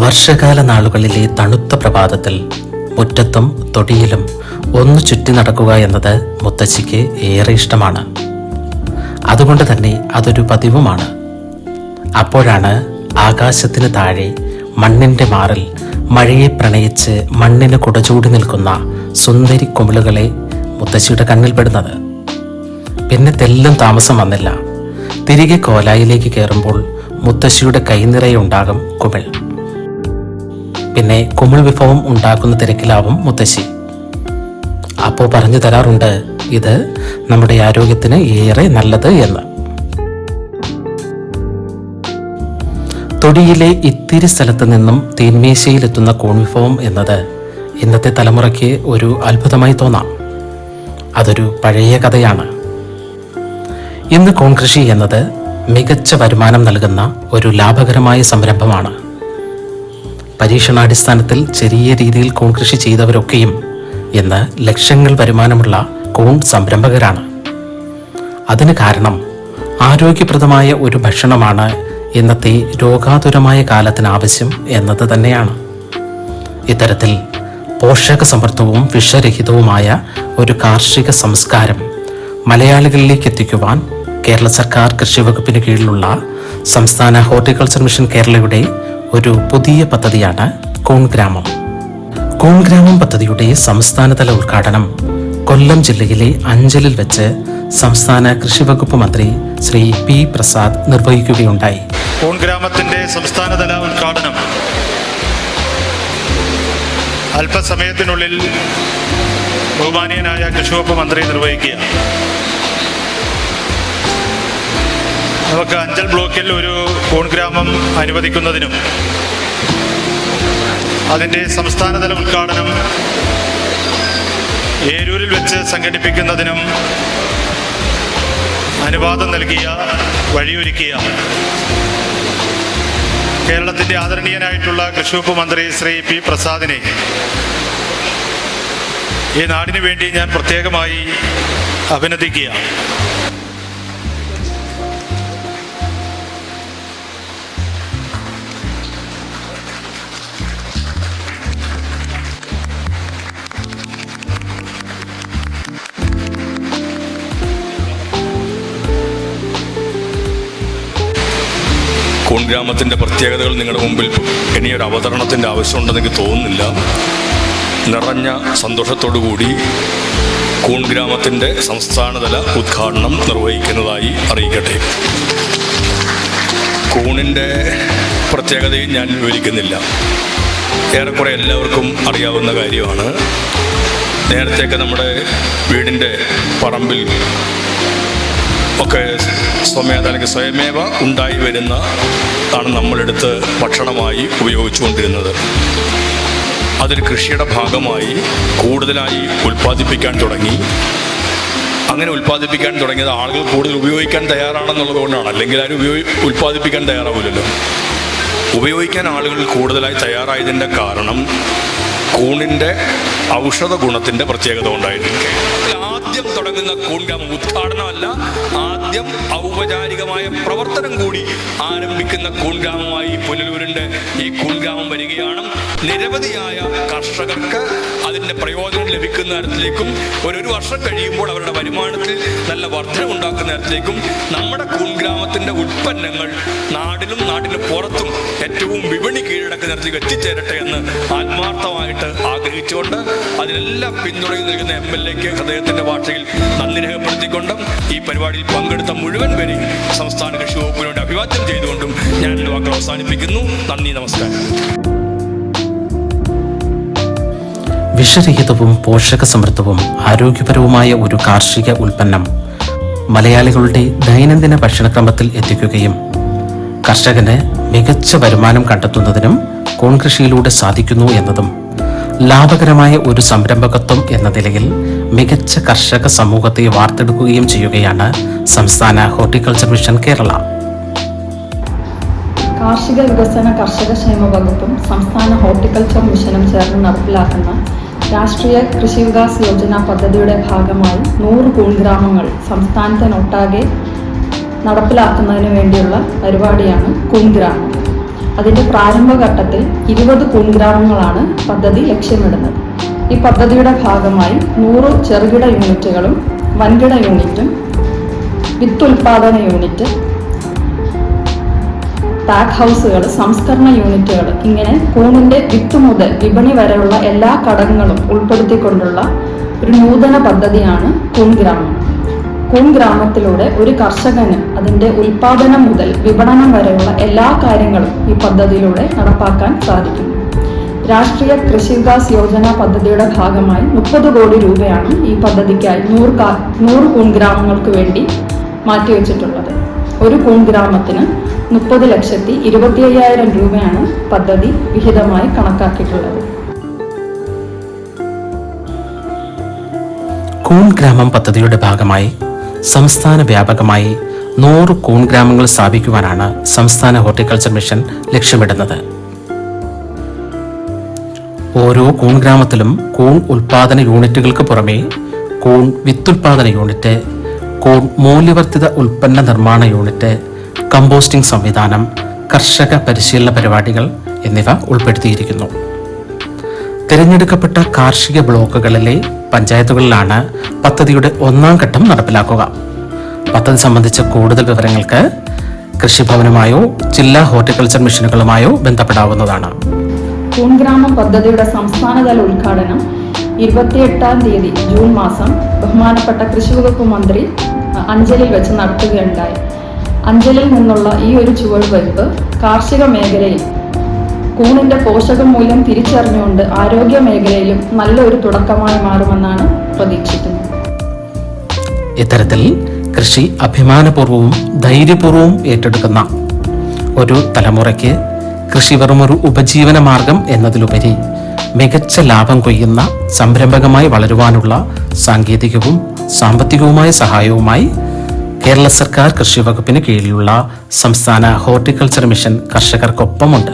വർഷകാല നാളുകളിലെ തണുത്ത പ്രഭാതത്തിൽ മുറ്റത്തും തൊടിയിലും ഒന്ന് ചുറ്റി നടക്കുക എന്നത് മുത്തശ്ശിക്ക് ഏറെ ഇഷ്ടമാണ്. അതുകൊണ്ട് തന്നെ അതൊരു പതിവുമാണ്. അപ്പോഴാണ് ആകാശത്തിന് താഴെ മണ്ണിന്റെ മാറിൽ മഴയെ പ്രണയിച്ച് മണ്ണിന് കുടചൂടി നിൽക്കുന്ന സുന്ദരി കുമിളുകളെ മുത്തശ്ശിയുടെ കണ്ണിൽപ്പെടുന്നത് പിന്നെ തെല്ലും താമസം വന്നില്ല. തിരികെ കോലായിലേക്ക് കയറുമ്പോൾ മുത്തശ്ശിയുടെ കൈനിറയുണ്ടാകും കുമിൾ. പിന്നെ കുമിൾ വിഭവം ഉണ്ടാക്കുന്ന തിരക്കിലാവും മുത്തശ്ശി. അപ്പോൾ പറഞ്ഞു തരാറുണ്ട് ഇത് നമ്മുടെ ആരോഗ്യത്തിന് ഏറെ നല്ലത് എന്ന്. തൊടിയിലെ ഇത്തിരി സ്ഥലത്ത് നിന്നും തീന്മേശയിലെത്തുന്ന കോൺവിഭവം എന്നത് ഇന്നത്തെ തലമുറയ്ക്ക് ഒരു അത്ഭുതമായി തോന്നാം. അതൊരു പഴയ കഥയാണ്. ഇന്ന് കോൺകൃഷി എന്നത് മികച്ച വരുമാനം നൽകുന്ന ഒരു ലാഭകരമായ സംരംഭമാണ്. പരീക്ഷണാടിസ്ഥാനത്തിൽ ചെറിയ രീതിയിൽ കൂൺ കൃഷി ചെയ്തവരൊക്കെയും ഇന്ന് ലക്ഷങ്ങൾ വരുമാനമുള്ള കോൺ സംരംഭകരാണ്. അതിന് കാരണം ആരോഗ്യപ്രദമായ ഒരു ഭക്ഷണമാണ് ഇന്നത്തെ രോഗാതുരമായ കാലത്തിന് ആവശ്യം എന്നത് തന്നെയാണ്. ഇത്തരത്തിൽ പോഷക സമൃദ്ധവും വിഷരഹിതവുമായ ഒരു കാർഷിക സംസ്കാരം മലയാളികളിലേക്ക് എത്തിക്കുവാൻ കേരള സർക്കാർ കൃഷി വകുപ്പിന് കീഴിലുള്ള സംസ്ഥാന ഹോർട്ടിക്കൾച്ചർ മിഷൻ കേരളയുടെ ഒരു പുതിയ പദ്ധതിയാണ് കോൺഗ്രാമം. കോൺഗ്രാമം പദ്ധതിയുടെ സംസ്ഥാനതല ഉദ്ഘാടനം കൊല്ലം ജില്ലയിലെ അഞ്ചലിൽ വെച്ച് സംസ്ഥാന കൃഷി വകുപ്പ് മന്ത്രി ശ്രീ പി പ്രസാദ് നിർവഹിക്കുകയുണ്ടായി. കോൺഗ്രാമത്തിന്റെ സംസ്ഥാനതല ഉദ്ഘാടനം അല്പസമയത്തിനുള്ളിൽ ബഹുമാനീയനായ കൃഷിവകുപ്പ് മന്ത്രി നിർവഹിക്കുക നമുക്ക് അഞ്ചൽ ബ്ലോക്കിൽ ഒരു കോൺഗ്രാമം അനുവദിക്കുന്നതിനും അതിന്റെ സംസ്ഥാനതല ഉദ്ഘാടനം ഏരൂരിൽ വെച്ച് സംഘടിപ്പിക്കുന്നതിനും അനുവാദം നൽകിയ വഴിയൊരുക്കിയ കേരളത്തിന്റെ ആദരണീയനായിട്ടുള്ള കൃഷിവകുപ്പ് മന്ത്രി ശ്രീ പി പ്രസാദിനെ ഈ നാടിനു വേണ്ടി ഞാൻ പ്രത്യേകമായി അഭിനന്ദിക്കുക ഗ്രാമത്തിന്റെ പ്രത്യേകതകൾ നിങ്ങളുടെ മുമ്പിൽ ഇനിയൊരു അവതരണത്തിന്റെ ആവശ്യമുണ്ടെന്ന് എനിക്ക് തോന്നുന്നില്ല. നിറഞ്ഞ സന്തോഷത്തോടു കൂടി കൂൺ ഗ്രാമത്തിന്റെ സംസ്ഥാനതല ഉദ്ഘാടനം നിർവഹിക്കുന്നതായി അറിയിക്കട്ടെ. കൂണിന്റെ പ്രത്യേകതയും ഞാൻ വിവരിക്കുന്നില്ല. ഏറെക്കുറെ എല്ലാവർക്കും അറിയാവുന്ന കാര്യമാണ്. നേരത്തെയൊക്കെ നമ്മുടെ വീടിന്റെ പറമ്പിൽ ഒക്കെ സ്വമേധാനിക്ക് സ്വയമേവ ഉണ്ടായി വരുന്ന ആണ് നമ്മളെടുത്ത് ഭക്ഷണമായി ഉപയോഗിച്ചുകൊണ്ടിരുന്നത്. അതിൽ കൃഷിയുടെ ഭാഗമായി കൂടുതലായി ഉൽപ്പാദിപ്പിക്കാൻ തുടങ്ങി. അങ്ങനെ ഉൽപ്പാദിപ്പിക്കാൻ തുടങ്ങിയത് ആളുകൾ കൂടുതൽ ഉപയോഗിക്കാൻ തയ്യാറാണെന്നുള്ളത് കൊണ്ടാണ്. അല്ലെങ്കിൽ ആരും ഉപയോഗി ഉൽപ്പാദിപ്പിക്കാൻ തയ്യാറാവില്ലല്ലോ ഉപയോഗിക്കാൻ ആളുകൾ കൂടുതലായി തയ്യാറായതിന്റെ കാരണം കൂണിന്റെ ഔഷധ ഗുണത്തിന്റെ പ്രത്യേകത കൊണ്ടായിട്ടുണ്ട് ആദ്യം തുടങ്ങുന്ന കൂൺഗ്രാമം ഉദ്ഘാടനമല്ല ആദ്യം ഔപചാരികമായ പ്രവർത്തനം കൂടി ആരംഭിക്കുന്ന കൂൺഗ്രാമമായി പുനലൂരുണ്ട് ഈ കൂൺഗ്രാമം വരികയാണ്. നിരവധിയായ കർഷകർക്ക് അതിന്റെ പ്രയോജനം ലഭിക്കുന്ന തരത്തിലേക്കും ഒരു ഒരു വർഷം കഴിയുമ്പോൾ അവരുടെ വരുമാനത്തിൽ നല്ല വർധന ഉണ്ടാക്കുന്ന തരത്തിലേക്കും നമ്മുടെ കൂൺഗ്രാമത്തിന്റെ ഉൽപ്പന്നങ്ങൾ നാടിലും നാടിന് പുറത്തും ഏറ്റവും വിപണി കീഴടക്കുന്ന തരത്തിലേക്ക് എത്തിച്ചേരട്ടെ എന്ന് ആത്മാർത്ഥമായിട്ട് ആഗ്രഹിച്ചുകൊണ്ട് അതിനെല്ലാം പിന്തുണയിൽ നൽകുന്ന എം എൽ എക്ക് ഹൃദയത്തിന്റെ ഭാഷയിൽ നന്ദി രേഖപ്പെടുത്തിക്കൊണ്ടും ഈ പരിപാടിയിൽ പങ്കെടുത്ത മുഴുവൻ പേരെയും സംസ്ഥാന കൃഷി വകുപ്പിനോട് അഭിവാദ്യം ചെയ്തുകൊണ്ടും ഞാൻ എന്റെ വാക്കുകൾ അവസാനിപ്പിക്കുന്നു. നന്ദി നമസ്കാരം. വിഷരഹിതവും പോഷക സമൃദ്ധവും ആരോഗ്യപരവുമായ ഒരു കാർഷിക ഉൽപ്പന്നം മലയാളികളുടെ ദൈനംദിന ഭക്ഷണക്രമത്തിൽ എത്തിക്കുകയും കർഷകന് മികച്ച വരുമാനം കണ്ടെത്തുന്നതിനും കോൺകൃഷിയിലൂടെ സാധിക്കുന്നു എന്നതും ലാഭകരമായ ഒരു സംരംഭകത്വം എന്ന നിലയിൽ മികച്ച കർഷക സമൂഹത്തെ വാർത്തെടുക്കുകയും ചെയ്യുകയാണ് സംസ്ഥാന ഹോർട്ടിക്കൾച്ചർ മിഷൻ കേരള. കാർഷിക വികസന കർഷക ക്ഷേമ വകുപ്പും സംസ്ഥാന ഹോർട്ടിക്കൾച്ചർ മിഷനും ചേർന്ന് നടപ്പിലാക്കുന്ന രാഷ്ട്രീയ കൃഷി വികാസ് യോജന പദ്ധതിയുടെ ഭാഗമായി നൂറ് കൂൺഗ്രാമങ്ങൾ സംസ്ഥാനത്തിനൊട്ടാകെ നടപ്പിലാക്കുന്നതിന് വേണ്ടിയുള്ള പരിപാടിയാണ് കൂൺഗ്രാമം. അതിന്റെ പ്രാരംഭഘട്ടത്തിൽ ഇരുപത് കൂൺഗ്രാമങ്ങളാണ് പദ്ധതി ലക്ഷ്യമിടുന്നത്. ഈ പദ്ധതിയുടെ ഭാഗമായി നൂറ് ചെറുകിട യൂണിറ്റുകളും വൻകിട യൂണിറ്റും വിത്ത് ഉൽപാദന യൂണിറ്റ് പാക്ക് ഹൗസുകൾ സംസ്കരണ യൂണിറ്റുകൾ ഇങ്ങനെ കൂണിന്റെ വിത്ത് മുതൽ വിപണി വരെയുള്ള എല്ലാ ഘടകങ്ങളും ഉൾപ്പെടുത്തിക്കൊണ്ടുള്ള ഒരു നൂതന പദ്ധതിയാണ് കൂൺ ഗ്രാമം. കൂൺ ഗ്രാമത്തിലൂടെ ഒരു കർഷകന് അതിന്റെ ഉൽപാദനം മുതൽ വിപണനം വരെയുള്ള എല്ലാ കാര്യങ്ങളും ഈ പദ്ധതിയിലൂടെ നടപ്പാക്കാൻ സാധിക്കുന്നു രാഷ്ട്രീയ കൃഷി വികാസ് യോജന പദ്ധതിയുടെ ഭാഗമായി മുപ്പത് കോടി രൂപയാണ് ഈ പദ്ധതിക്കായി നൂറ് കാ നൂറ് കൂൺ ഗ്രാമങ്ങൾക്ക് വേണ്ടി മാറ്റിവെച്ചിട്ടുള്ളത്. ഒരു കൂൺ ഗ്രാമത്തിന് മുപ്പത് ലക്ഷത്തി ഇരുപത്തി അയ്യായിരം രൂപയാണ് പദ്ധതി വിഹിതമായി കണക്കാക്കിയിട്ടുള്ളത്. കൂൺ ഗ്രാമം പദ്ധതിയുടെ ഭാഗമായി സംസ്ഥാന വ്യാപകമായി നൂറ് കൂൺ ഗ്രാമങ്ങൾ സ്ഥാപിക്കുവാനാണ് സംസ്ഥാന ഹോർട്ടിക്കൾച്ചർ മിഷൻ ലക്ഷ്യമിടുന്നത്. ഓരോ കൂൺ ഗ്രാമത്തിലും കൂൺ ഉൽപാദന യൂണിറ്റുകൾക്ക് പുറമെ കൂൺ വിത്തുൽപാദന യൂണിറ്റ് കൂൺ മൂല്യവർദ്ധിത ഉൽപ്പന്ന നിർമ്മാണ യൂണിറ്റ് കമ്പോസ്റ്റിംഗ് സംവിധാനം കർഷക പരിശീലന പരിപാടികൾ എന്നിവ ഉൾപ്പെടുത്തിയിരിക്കുന്നു. തിരഞ്ഞെടുക്കപ്പെട്ട കാർഷിക ബ്ലോക്കുകളിലെ പഞ്ചായത്തുകളിലാണ് പദ്ധതിയുടെ ഒന്നാം ഘട്ടം നടപ്പിലാക്കുക. പദ്ധതി സംബന്ധിച്ച കൂടുതൽ വിവരങ്ങൾക്ക് കൃഷിഭവനുമായോ ജില്ലാ ഹോർട്ടിക്കൾച്ചർ മിഷനുകളുമായോ ബന്ധപ്പെടാവുന്നതാണ്. കൂൺഗ്രാമം പദ്ധതിയുടെ സംസ്ഥാനതല ഉദ്ഘാടനം ഇരുപത്തിയെട്ടാം തീയതി ജൂൺ മാസം ബഹുമാനപ്പെട്ട കൃഷി വകുപ്പ് മന്ത്രി അഞ്ചലിൽ വെച്ച് നടത്തുകയുണ്ടായി. അഞ്ചലിൽ നിന്നുള്ള ഈ ഒരു ചുവടുവയ്പ് കാർഷിക മേഖലയിൽ കൂണിന്റെ പോഷക മൂല്യം തിരിച്ചറിഞ്ഞുകൊണ്ട് ആരോഗ്യ മേഖലയിലും നല്ലൊരു തുടക്കമായി മാറുമെന്നാണ് പ്രതീക്ഷിക്കുന്നത്. ഇത്തരത്തിൽ കൃഷി അഭിമാനപൂർവവും ധൈര്യപൂർവവും ഏറ്റെടുക്കുന്ന ഒരു തലമുറയ്ക്ക് കൃഷി വെറും ഒരു ഉപജീവന മാർഗം എന്നതിലുപരി മികച്ച ലാഭം കൊയ്യുന്ന സംരംഭകമായി വളരുവാനുള്ള സാങ്കേതികവും സാമ്പത്തികവുമായ സഹായവുമായി കേരള സർക്കാർ കൃഷി വകുപ്പിന് കീഴിലുള്ള സംസ്ഥാന ഹോർട്ടിക്കൾച്ചർ മിഷൻ കർഷകർക്കൊപ്പമുണ്ട്.